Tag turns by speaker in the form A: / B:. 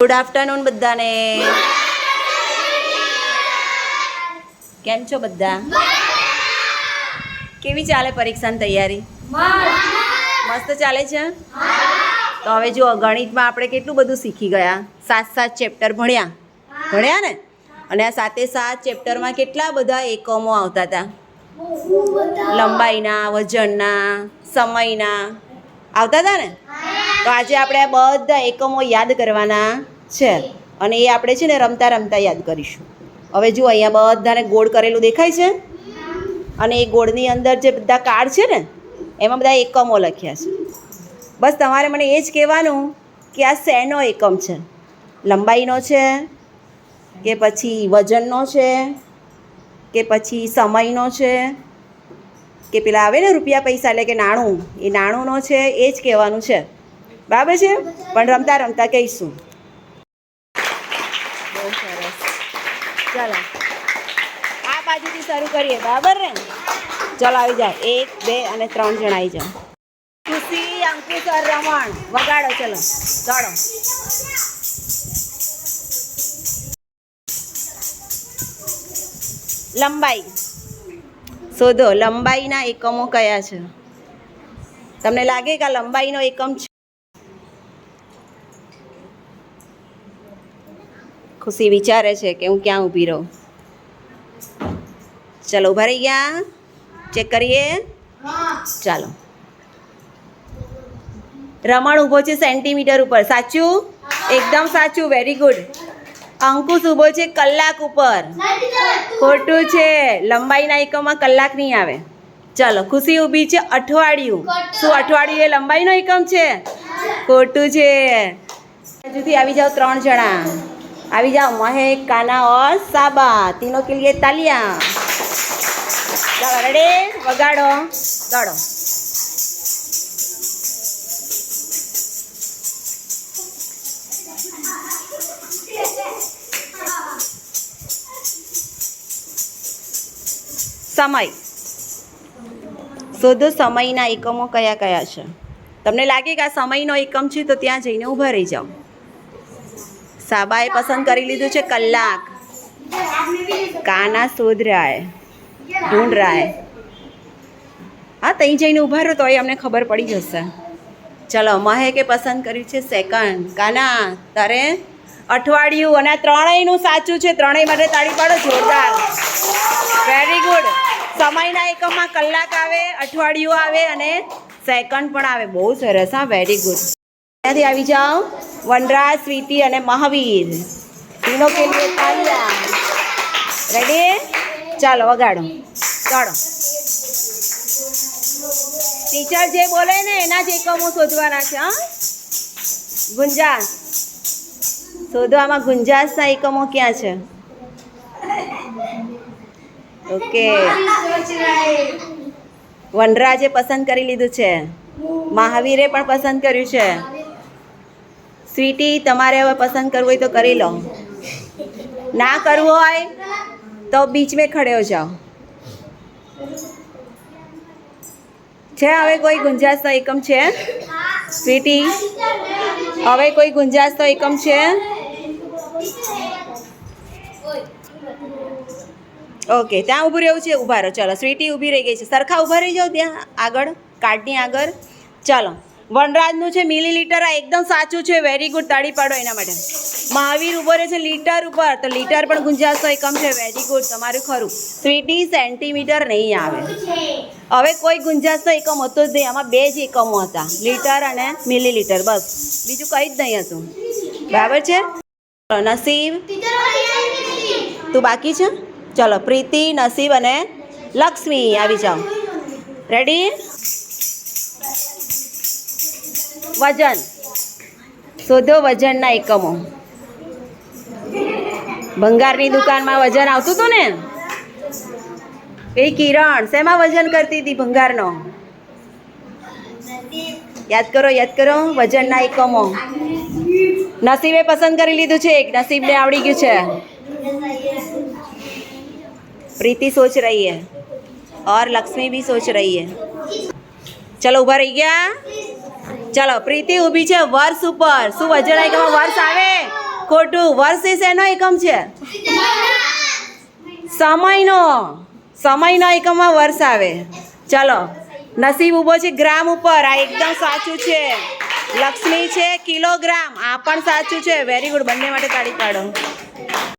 A: Good afternoon બધાને. કેમ છો બધા? કેવી ચાલે પરીક્ષાની તૈયારી? મસ્ત ચાલે છે? તો હવે જો ગણિતમાં આપણે કેટલું બધું શીખી ગયા. સાત સાત ચેપ્ટર ભણ્યા. ભણ્યા ને? અને આ સાતે સાત ચેપ્ટરમાં કેટલા બધા એકમો આવતા હતા? લંબાઈના, વજનના, સમયના. આવતા હતા ને? તો આજે આપણે આ બધા એકમો યાદ કરવાના છે. અને એ આપણે છે ને રમતા રમતા યાદ કરીશું. હવે જુઓ, અહીંયા બધાને ગોળ કરેલું દેખાય છે? અને એ ગોળની અંદર જે બધા કાર્ડ છે ને, એમાં બધા એકમો લખ્યા છે. બસ તમારે મને એ જ કહેવાનું કે આ શેનો એકમ છે? લંબાઈનો છે? કે પછી વજનનો છે? કે પછી સમયનો છે? કે પેલા આવે ને રૂપિયા પૈસા, એટલે કે નાણું? એ નાણુંનો છે, એ જ કહેવાનું છે. બરાબર છે? પણ રમતા રમતા કહીશું. બહુ સરસ. ચાલો. આ બાજુથી શરૂ કરીએ, બરાબર ને? ચાલો, આવી જાઓ. એક, બે અને ત્રણ જણ આવી જાઓ. ખુશી, અંકુશ और રમણ. વગાડો, ચલો. દોડો. લંબાઈ. શોધો. લંબાઈના એકમો કયા છે? તમને લાગે કે આ લંબાઈનો એકમ છે? ખુશી વિચારે છે કે હું ક્યાં ઊભી રહું? ચલો ઊભા રહી ગયા. ચેક કરીએ. ચાલો. રમણ ઊભો છે સેન્ટીમીટર ઉપર. સાચું? એકદમ સાચું. વેરી ગુડ અંકુશ ઊભો છે કલાક ઉપર. ખોટું છે. લંબાઈના એકમમાં કલાક નહીં આવે. ચાલો, ખુશી ઊભી છે અઠવાડિયું. શું અઠવાડિયું એ લંબાઈનો એકમ છે? ખોટું છે. બાજુથી આવી જાઓ ત્રણ જણા. આવી જાઓ, મહેક, કાના ઓર સાબા, તીનો કે લીએ તાલિયા. ચાલો રેડે વગાડો. ગાડો સમય. શોધો સમયના એકમો કયા કયા છે. તમને લાગે કે આ સમયનો એકમ છે, તો ત્યાં જઈને ઊભા રહી જાઓ. સાબાએ પસંદ કરી લીધું છે કલાક. કાના શોધ રહ્યા ઢૂંઢ રહ્યા હા ત્યાં જઈને ઊભા રહો તો એ અમને ખબર પડી જશે. ચલો, મહેકે પસંદ કર્યું છે સેકન્ડ. કાના, તારે? અઠવાડિયું અને ત્રણેયનું સાચું છે, ત્રણેય માટે તાળી પાડો, જોરદાર. વેરી ગુડ સમયના એકમમાં કલાક આવે, અઠવાડિયું આવે અને સેકન્ડ પણ આવે. બહુ સરસ, હા વેરી ગુડ ત્યાંથી આવી જાઓ? વનરાજ, સ્વીટી અને મહાવીર. તીનો કે લીએ તાલિયા રેડી ચાલો, વગાડો. ચાલો. ટીચર જે બોલે ને, એના જ એકમો શોધવાના છે, હા? ગુંજાસ શોધો આમાં એકમો ક્યાં છે? ઓકે વનરાજે પસંદ કરી લીધું છે. મહાવીરે પણ પસંદ કર્યું છે. સ્વીટી તમારે હવે પસંદ કરવું હોય તો કરી લો. ના કરવું હોય તો બીચ મેં ખડે જાઓ. છે હવે કોઈ ગુંજાશનો એકમ છે? સ્વીટી, હવે કોઈ ગુંજાશનો એકમ છે? ઓકે, ત્યાં ઊભું રહેવું છે, ઊભા રહો. ચાલો, સ્વીટી ઊભી રહી ગઈ છે. સરખા ઊભા રહી જાઓ ત્યાં આગળ, કાર્ડની આગળ. ચાલો. વનરાજનું છે મિલી લીટર આ એકદમ સાચું છે વેરી ગુડ તાળી પાડો એના માટે. મહાવીર ઊભો રહે છે લીટર ઉપર, તો લીટર પણ ગુંજાશો એકમ છે વેરી ગુડ તમારું ખરું. સ્વીટી સેન્ટીમીટર નહીં આવે. હવે કોઈ ગુંજાશો એકમ હતો જ નહીં, આમાં બે જ એકમો હતા, લીટર અને મિલી લીટર બસ. બીજું કંઈ જ નહીં હતું. બરાબર છે? નસીબ. તું બાકી છે? ચલો, પ્રીતિ, નસીબ અને લક્ષ્મી, આવી જાઓ. રેડી વજન શોધો વજનના એકમો ભંગારની દુકાનમાં વજન આવતું હતું ને એ કિરણ શેમાં વજન કરતી હતી ભંગારનો યાદ કરો યાદ કરો વજનના એકમો નસીબે પસંદ કરી લીધું છે એક નસીબને આવડી ગયું છે प्रीति सोच रही है और लक्ष्मी भी सोच रही है ચલો ઊભા રહી ગયા ચલો, પ્રીતિ ઊભી છે વર્ષ ઉપર. શું વજન એકમ વર્ષ આવે? ખોટું. વર્ષ એ શેનો એકમ છે? સમયનો. સમયનો એકમમાં વર્ષ આવે. ચલો, નસીબ ઊભો છે ગ્રામ ઉપર. આ એકદમ સાચું છે. લક્ષ્મી છે કિલોગ્રામ. આ પણ સાચું છે. વેરી ગુડ બંને માટે તાળી પાડો.